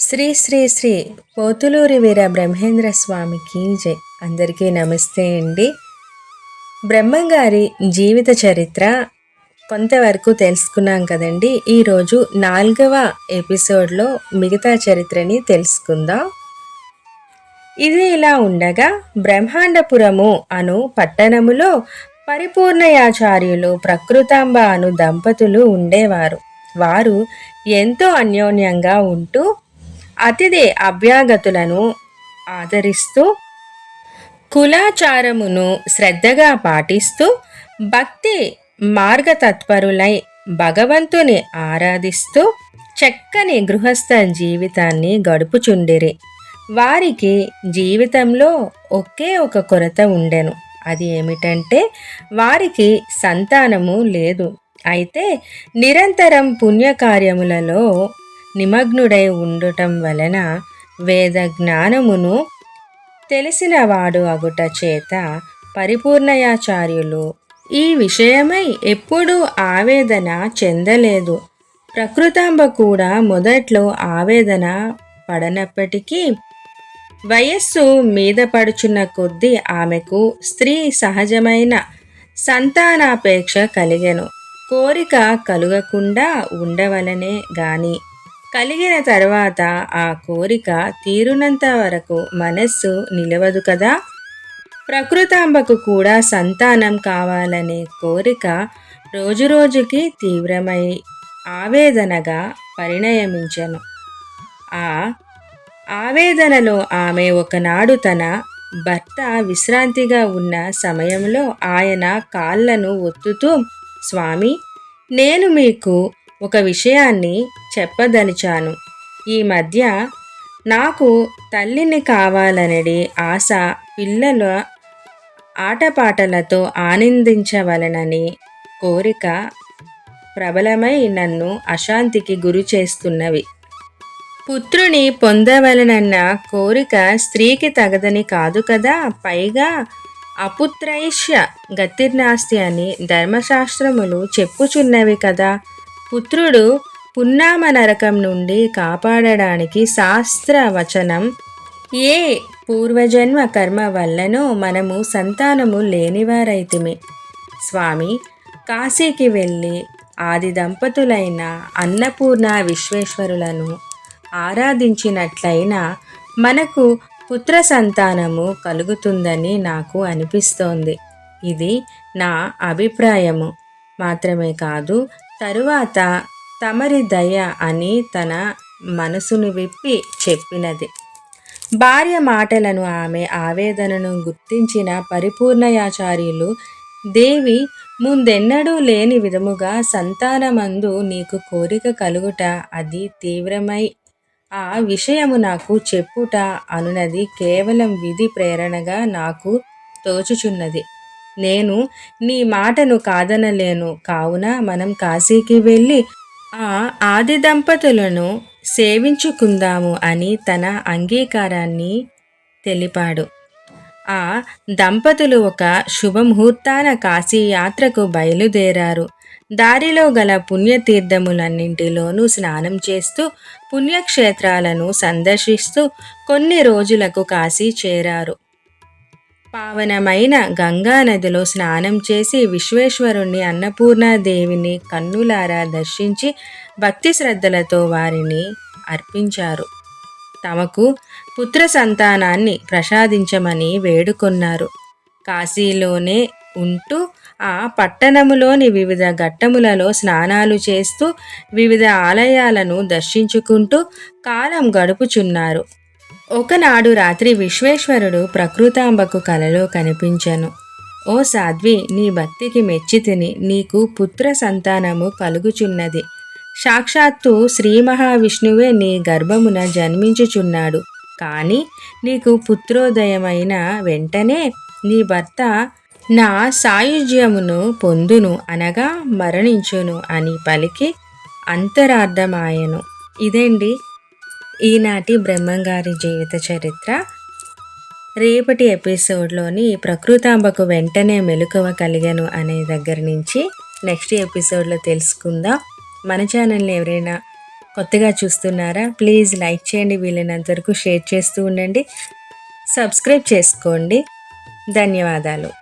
శ్రీ శ్రీ శ్రీ పోతులూరి వీర బ్రహ్మేంద్ర స్వామికి జై. అందరికీ నమస్తే అండి. బ్రహ్మంగారి జీవిత చరిత్ర కొంతవరకు తెలుసుకున్నాం కదండి. ఈరోజు నాలుగవ ఎపిసోడ్లో మిగతా చరిత్రని తెలుసుకుందాం. ఇది ఇలా ఉండగా బ్రహ్మాండపురము అను పట్టణములో పరిపూర్ణయాచార్యులు ప్రకృతాంబ అను దంపతులు ఉండేవారు. వారు ఎంతో అన్యోన్యంగా ఉంటూ అతిథి అభ్యాగతులను ఆదరిస్తూ కులాచారమును శ్రద్ధగా పాటిస్తూ భక్తి మార్గతత్పరులై భగవంతుని ఆరాధిస్తూ చక్కని గృహస్థ జీవితాన్ని గడుపుచుండిరి. వారికి జీవితంలో ఒకే ఒక కొరత ఉండెను. అది ఏమిటంటే వారికి సంతానము లేదు. అయితే నిరంతరం పుణ్యకార్యములలో నిమగ్నుడై ఉండటం వలన వేద జ్ఞానమును తెలిసినవాడు అగుట చేత పరిపూర్ణయాచార్యులు. ఈ విషయమై ఎప్పుడూ ఆవేదన చెందలేదు. ప్రకృతాంబ కూడా మొదట్లో ఆవేదన పడనప్పటికీ వయస్సు మీద పడుచున్న కొద్దీ ఆమెకు స్త్రీ సహజమైన సంతానాపేక్ష కలిగెను. కోరిక కలుగకుండా ఉండవలనే గాని కలిగిన తర్వాత ఆ కోరిక తీరునంత వరకు మనస్సు నిలవదు కదా? ప్రకృతాంబకు కూడా సంతానం కావాలనే కోరిక రోజురోజుకి తీవ్రమై ఆవేదనగా పరిణయమించను ఆ ఆవేదనలో ఆమె ఒకనాడు తన భర్త విశ్రాంతిగా ఉన్న సమయంలో ఆయన కాళ్ళను ఒత్తుతూ స్వామి నేను మీకు ఒక విషయాన్ని చెప్పదలిచాను ఈ మధ్య నాకు తల్లిని కావాలనడి ఆశ పిల్లల ఆటపాటలతో ఆనందించవలనని కోరిక ప్రబలమై నన్ను అశాంతికి గురి చేస్తున్నవి. పుత్రుని పొందవలనన్న కోరిక స్త్రీకి తగదని కాదు కదా పైగా అపుత్రైష్య గతిర్నాస్తి అని ధర్మశాస్త్రములు చెప్పుచున్నవి కదా పుత్రుడు పున్నామ నరకం నుండి కాపాడడానికి శాస్త్ర వచనం ఏ పూర్వజన్మ కర్మ వల్లనో మనము సంతానము లేనివారైతిమి. స్వామి కాశీకి వెళ్ళి ఆది దంపతులైన అన్నపూర్ణ విశ్వేశ్వరులను ఆరాధించినట్లయినా మనకు పుత్ర సంతానము కలుగుతుందని నాకు అనిపిస్తోంది. ఇది నా అభిప్రాయము. మాత్రమే కాదు తరువాత తమరి దయ అని తన మనసును విప్పి చెప్పినది. భార్య మాటలను ఆమె ఆవేదనను గుర్తించిన పరిపూర్ణయాచార్యులు దేవి ముందెన్నడూ లేని విధముగా సంతానమందు నీకు కోరిక కలుగుట అది తీవ్రమై ఆ విషయము నాకు చెప్పుట అనునది కేవలం విధి ప్రేరణగా నాకు తోచుచున్నది. నేను నీ మాటను కాదనలేను. కావున మనం కాశీకి వెళ్ళి ఆ ఆది దంపతులను సేవించుకుందాము అని తన అంగీకారాన్ని తెలిపాడు. ఆ దంపతులు ఒక శుభముహూర్తాన కాశీ యాత్రకు బయలుదేరారు. దారిలో గల పుణ్యతీర్థములన్నింటిలోనూ స్నానం చేస్తూ పుణ్యక్షేత్రాలను సందర్శిస్తూ కొన్ని రోజులకు కాశీ చేరారు. పావనమైన గంగా నదిలో స్నానం చేసి విశ్వేశ్వరుణ్ణి అన్నపూర్ణాదేవిని కన్నులారా దర్శించి భక్తి శ్రద్ధలతో వారిని అర్పించారు. తమకు పుత్ర సంతానాన్ని ప్రసాదించమని వేడుకొన్నారు. కాశీలోనే ఉంటూ ఆ పట్టణములోని వివిధ ఘట్టములలో స్నానాలు చేస్తూ వివిధ ఆలయాలను దర్శించుకుంటూ కాలం గడుపుచున్నారు. ఒకనాడు రాత్రి విశ్వేశ్వరుడు ప్రకృతాంబకు కలలో కనిపించను. ఓ సాధ్వి నీ భక్తికి మెచ్చితిని నీకు పుత్ర సంతానము కలుగుచున్నది. సాక్షాత్తు శ్రీ మహావిష్ణువే నీ గర్భమున జన్మించుచున్నాడు. కానీ నీకు పుత్రోదయమైన వెంటనే నీ భర్త నా సాయుజ్యమును పొందును అనగా మరణించును అని పలికి అంతరార్థమాయను. ఇదేండి ఈనాటి బ్రహ్మంగారి జీవిత చరిత్ర. రేపటి ఎపిసోడ్లోని ప్రకృతాంబకు వెంటనే మెలకువ కలిగను అనే దగ్గర నుంచి నెక్స్ట్ ఎపిసోడ్లో తెలుసుకుందాం. మన ఛానల్ని ఎవరైనా కొత్తగా చూస్తున్నారా? ప్లీజ్ లైక్ చేయండి వీలైనంత వరకు షేర్ చేస్తూ ఉండండి. సబ్స్క్రైబ్ చేసుకోండి. ధన్యవాదాలు.